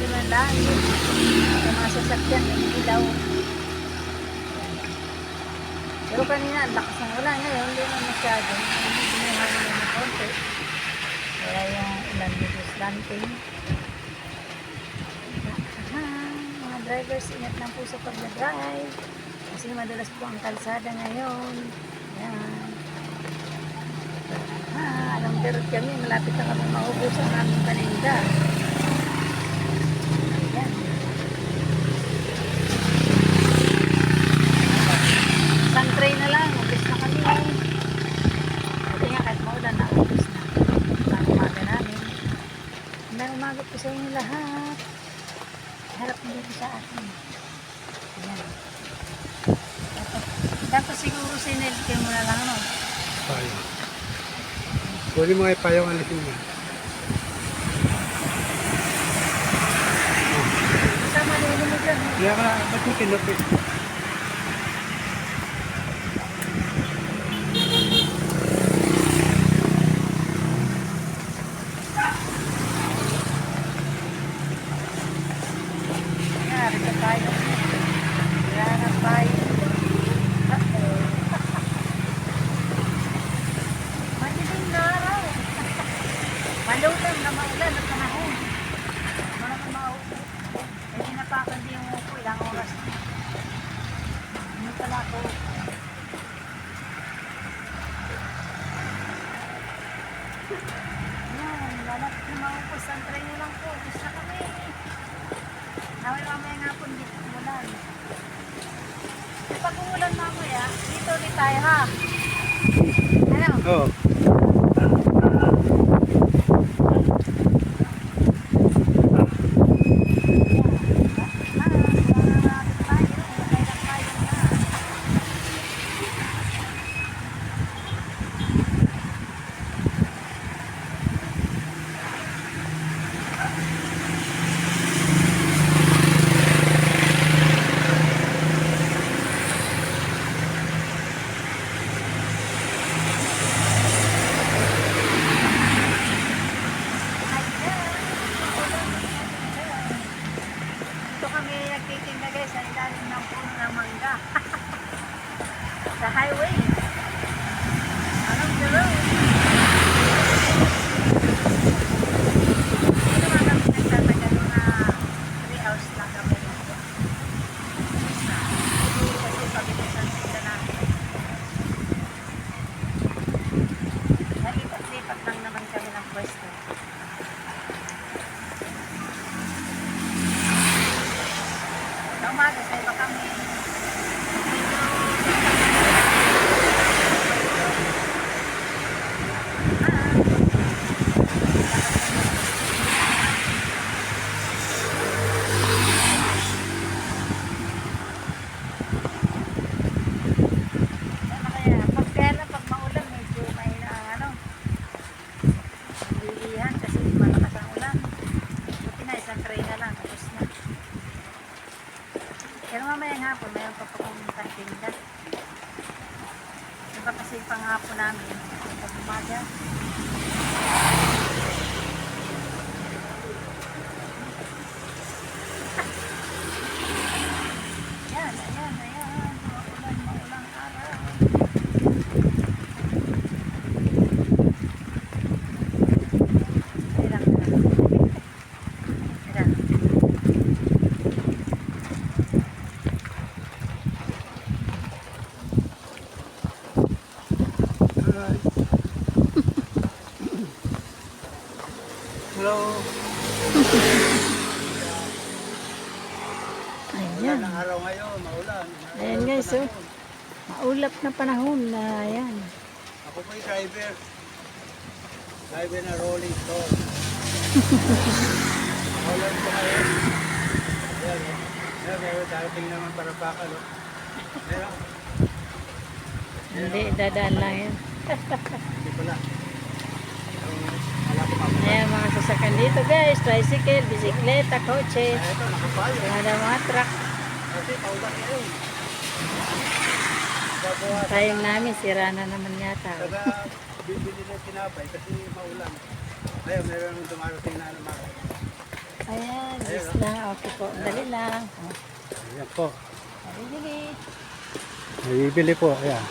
hindi naman langit. Sa mga sasakyan, may ilaw. Pero kanina, ang lakas ng ulan. Ngayon, hindi naman masyado. Hindi bumuhangin na ng konti. Kaya yung ulan medyo slanting. Ah, mga drivers, ingat lang po sa pag-drive. Kasi madalas po ang kalsada ngayon. Ayan. Ah, alam pero kami, malapit na kami maubos ang aming paninda. Ayan. Isang tray na lang, ubos na kami. Kasi nga kahit maulan na, ubos na. Ang umaga namin. May umaga po sa inyo lahat. Harap mo dito sa atin. Ayan. Tapos, tapos siguro sinelke mo na lang, no? Payong. Kunin mo yung payong alisin mo. Sa malili mo dyan. Kaya ka, ba't mo kinupit? Yari ka tayo. Yara tayo. Madilim na araw. Malutan na maulan at panahon. Wala na maulan. Eh, tinapakan din yung upo. Ilang oras. Hindi pala ako. Yan, lalapit na maupos. Ang try na lang po. Gusto na kami. Naway mamaya nga po dito umulan. Pag umulan mamaya, dito ulit tayo ha. Ano? Oo. Ah, marami tayo. Kailan tayo na. Ito kami nagtitinda guys sa ilalim ng puno ng mangga. Sa highway. Along the road. Naman kami nagtatagalo na three hours lang kami dito. Kasi pabilis ang tinda namin. Nalipat-lipat lang naman kami ng pwesto. Sa umaga, sa iba kami. Ano kaya, pag kaya lang, pag maulan, medyo may ah, ano, lilihan kasi malakas ang ulan. Buti na, isang tray na lang, tapos na. Pero mamaya nga po, mayroon pa po kong kantinda. Iba kasi panghapon namin, pag umaga. Ayan, ayan, ayan. Maulan, maulang araw. Ayan, ayan. Ayan. Hi. Hello. Ayan. Ang araw ngayon, maulan. Ayan, guys, oh. Maulap na panahon na ayan. Ako po yung driver. Driver na rolling stone. Maulan po ngayon. Ayan, oh. Ayan, meron darating naman para bakal, oh. Ayan, Hindi, dadaan lang yan. hindi pala. Yung, wala ko mapapala. Ayan mga sasakyan dito guys. Tricycle, bisikleta, kotse. Ayan. Ada mga truck. Tayong namin, sira na naman yata. Bibili ng tinapay kasi maulan. Ayun, meron dumarating na naman. Ayan, yes Ayan, na. Okay po. Dali lang. Oh, Ayan po. dali. Nabibili po. Ayan.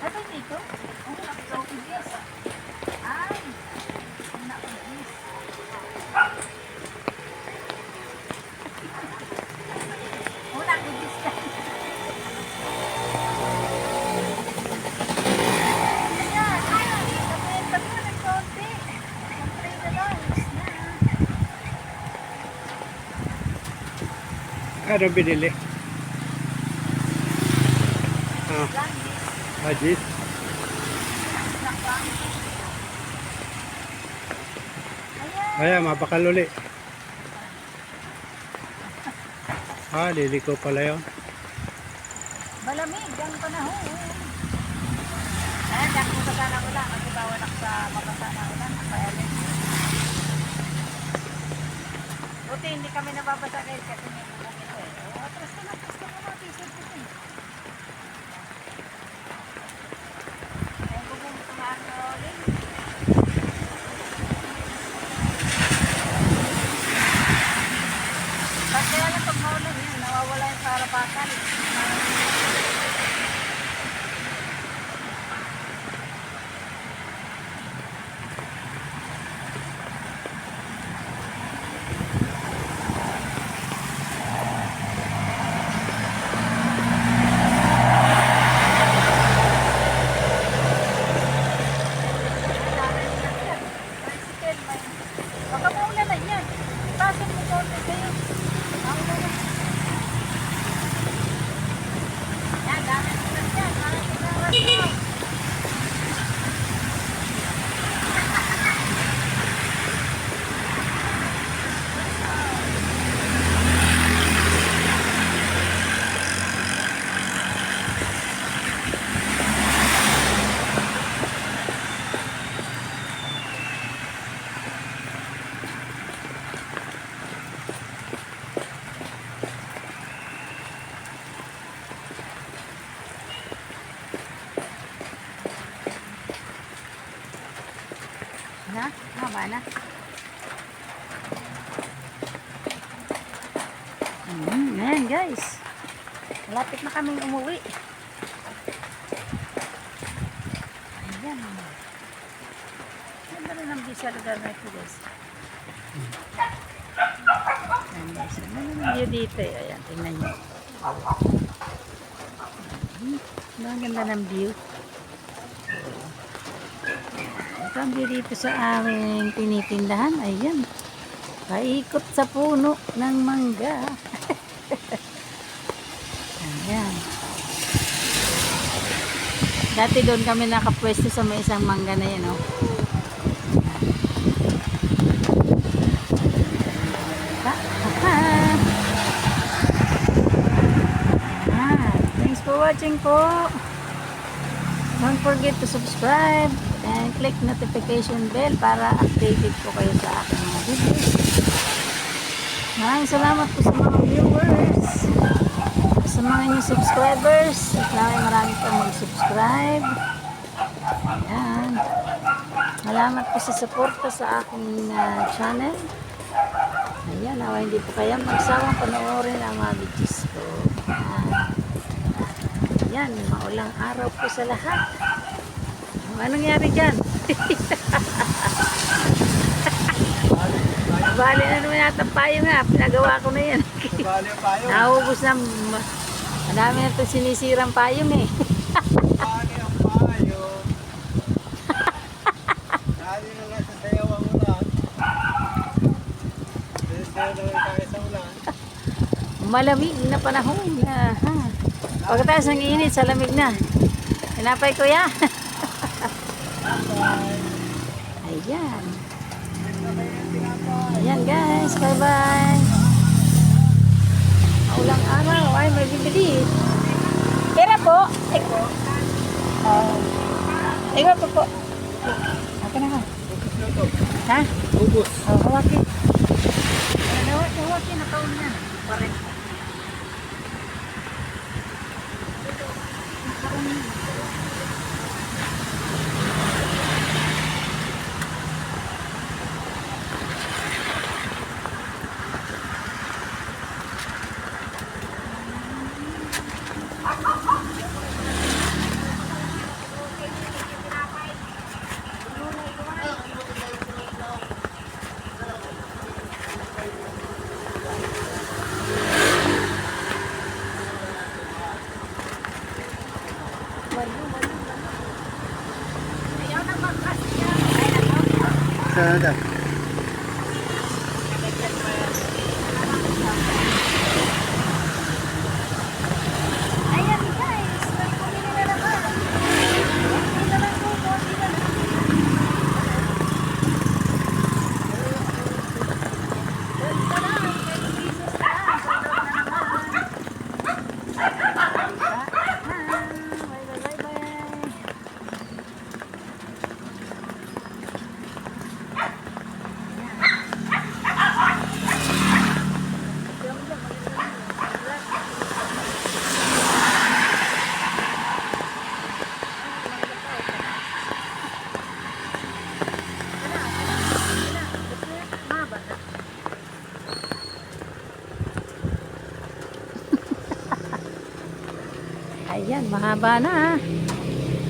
Ano dito? Oh, nakakaugis. Ay, nakakaugis. Oh, nakakaugis ka. Ayan, ayan. Tabi, tabi na ng konti. Konti na lang. Ayos na. Ah, Langis. Majis. Lakbang. Ayan. Ayan, mapakaluli. Ah, liliko pala yun. Malamig ang panahon. Ayan, mo sa sana ulan. Kasi bawal ako sa mabasa na ulan. Buti hindi kami nababasa guys kasi may kaya lang pag maulan yun, nawawala yung karapakan. Tricycle, may... Baka maulan na yan. Pasok mo konti kayo. Maulan na. Yan, dami mo na yan. Parang kinaras mo. Na? Haba na? Mm, ayan guys. Malapit na kaming umuwi. Ayan. Ganda rin ang view lugar na ito guys. Ayan guys. Ano ang view dito eh. Ayan, tingnan nyo. Mm, Ang ganda ng view. View dito sa aming tinitindahan. Ayan. Paikot sa puno ng mangga. Ayan. Dati doon kami nakapwesto sa may isang mangga na yan, oh. Ha. Thanks for watching po. Don't forget to subscribe and click notification bell para updated po kayo sa aking mga videos. Maraming salamat po sa mga viewers, sa mga new subscribers, at maraming maraming po mag-subscribe. Ayan. Salamat po sa suporta sa aking ah, channel. Ayan, nawa hindi po kaya magsawang panoorin ang mga videos ko. Ayan. Yan, maulang araw po sa lahat. Anong nangyari dyan? Bali na naman yata payo nga. Pinagawa ko na yan. Bali ang payo. Naubos na. Madami na itong sinisirang payong eh. Bali ang payo. Dali na sa sayaw ulan. Sayaw na lang sa ulan. Malamig na panahon na. Pagkatapos ng init, sa lamig na. Hinapay ko kuya. Ayan. Ayan guys. Bye bye. Maulang araw. Ay, may bibili. Pera po. Ay, oh. Ikaw po po. Ako na ka. Ha? Ubus. Oh, hawakin. Hawak, hawakin. Nakaon na. Pare. Saan na? Ayan guys, may pumili na naman. Konti na lang po, konti na lang. Konti na lang, 20 pesos lang. Sold out na naman. Bye, bye, bye, bye. Ayan, mahaba na.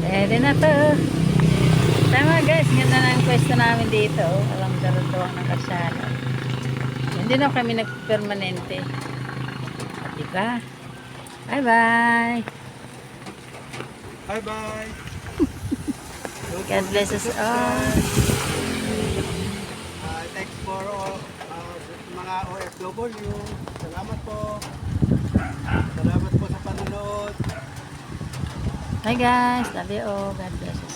Pwede na to. Tama guys, ganda na ang pwesto namin dito. Alam darutuwang ng kasyalo. Hindi na kami nagpermanente. At diba? Bye-bye. Bye-bye. God bless us all. Uh, thanks for all, uh, mga OFW. Salamat po. Salamat po sa panonood. Hi guys, love you all. God bless all.